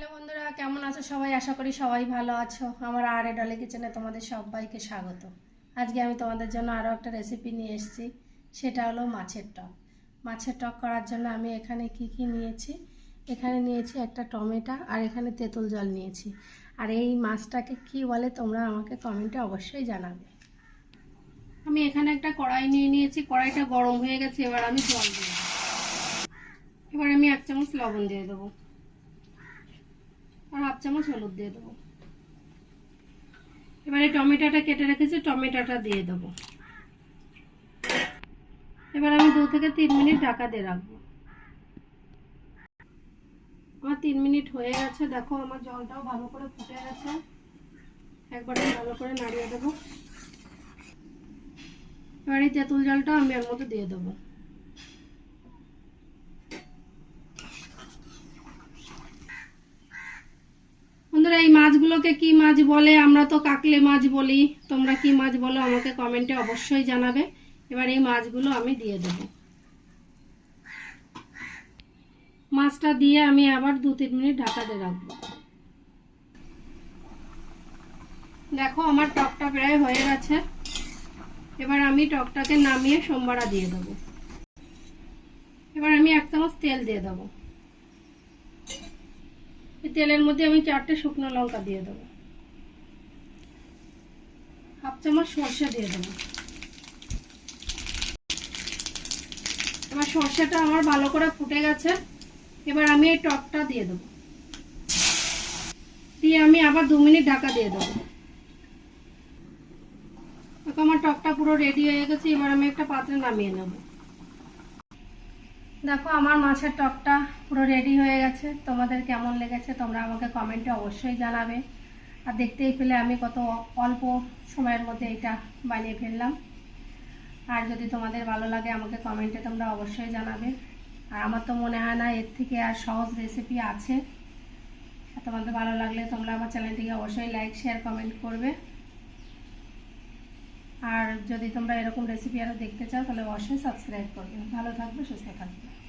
Hello বন্ধুরা, কেমন আছো সবাই? আশা করি সবাই ভালো আছো। আমার আর এ ডলে কিচেনে তোমাদের সবাইকে স্বাগত। আজকে আমি তোমাদের জন্য আরও একটা রেসিপি নিয়ে এসেছি, সেটা হলো মাছের টক। মাছের টক করার জন্য আমি এখানে কি কি নিয়েছি? এখানে নিয়েছি একটা টমেটো আর এখানে তেঁতুল জল নিয়েছি। আর এই মাছটাকে কি বলে তোমরা আমাকে কমেন্টে অবশ্যই জানাবে। আমি এখানে একটা কড়াই নিয়ে নিয়েছি, কড়াইটা গরম হয়ে গেছে, এবার আমি জল দিয়ে এবার আমি এক চামচ লবণ দিয়ে দেবো। আর হাফ চামচ হলুদ দিয়ে দেবো। এবারে টমেটোটা কেটে রেখেছি, টমেটোটা দিয়ে দেবো। এবার আমি দু থেকে তিন মিনিট ঢাকা দিয়ে রাখব। আমার তিন মিনিট হয়ে গেছে, দেখো আমার জলটাও ভালো করে ফুটে গেছে। একবারে ভালো করে নাড়িয়ে দেবো। এবার তেঁতুল জলটা আমি এর মধ্যে দিয়ে দেবো বন্ধুরা এই মাছগুলোকে কি মাছ বলে? আমরা তো কাকলে মাছ বলি। তোমরা কি মাছ বলো আমাকে কমেন্টে অবশ্যই জানাবে। এবার এই মাছগুলো আমি দিয়ে দেব। মাছটা দিয়ে আমি আবার দু তিন মিনিট ঢাকা দিয়ে রাখব। দেখো, আমার টকটা প্রায় হয়ে গেছে। এবার আমি টকটাকে নামিয়ে সোমবারা দিয়ে দেবো। এবার আমি এক চামচ তেল দিয়ে দেবো। এই তেলের মধ্যে আমি চারটে শুকনো লঙ্কা দিয়ে দেবো। হাফ চামচ সর্ষে দিয়ে দেবো। এবার সর্ষেটা আমার ভালো করে ফুটে গেছে। এবার আমি এই টকটা দিয়ে দেবো। দিয়ে আমি আবার দু মিনিট ঢাকা দিয়ে দেবো। আমার টকটা পুরো রেডি হয়ে গেছে। এবার আমি একটা পাত্রে নামিয়ে নেব। দেখো, আমার মাছের টকটা পুরো রেডি হয়ে গেছে। তোমাদের কেমন লেগেছে তোমরা আমাকে কমেন্টে অবশ্যই জানাবে। আর দেখতেই পেলে আমি কত অল্প সময়ের মধ্যে এটা বানিয়ে ফেললাম। আর যদি তোমাদের ভালো লাগে আমাকে কমেন্টে তোমরা অবশ্যই জানাবে। আর আমার তো মনে হয় না এর থেকে আর সহজ রেসিপি আছে। তোমাদের ভালো লাগলে তোমরা আমার চ্যানেলটিকে অবশ্যই লাইক শেয়ার কমেন্ট করবে। আর যদি তোমরা এরকম রেসিপি আরও দেখতে চাও, তাহলে অবশ্যই সাবস্ক্রাইব করবে ভালো থাকবে, সুস্থ থাকবে।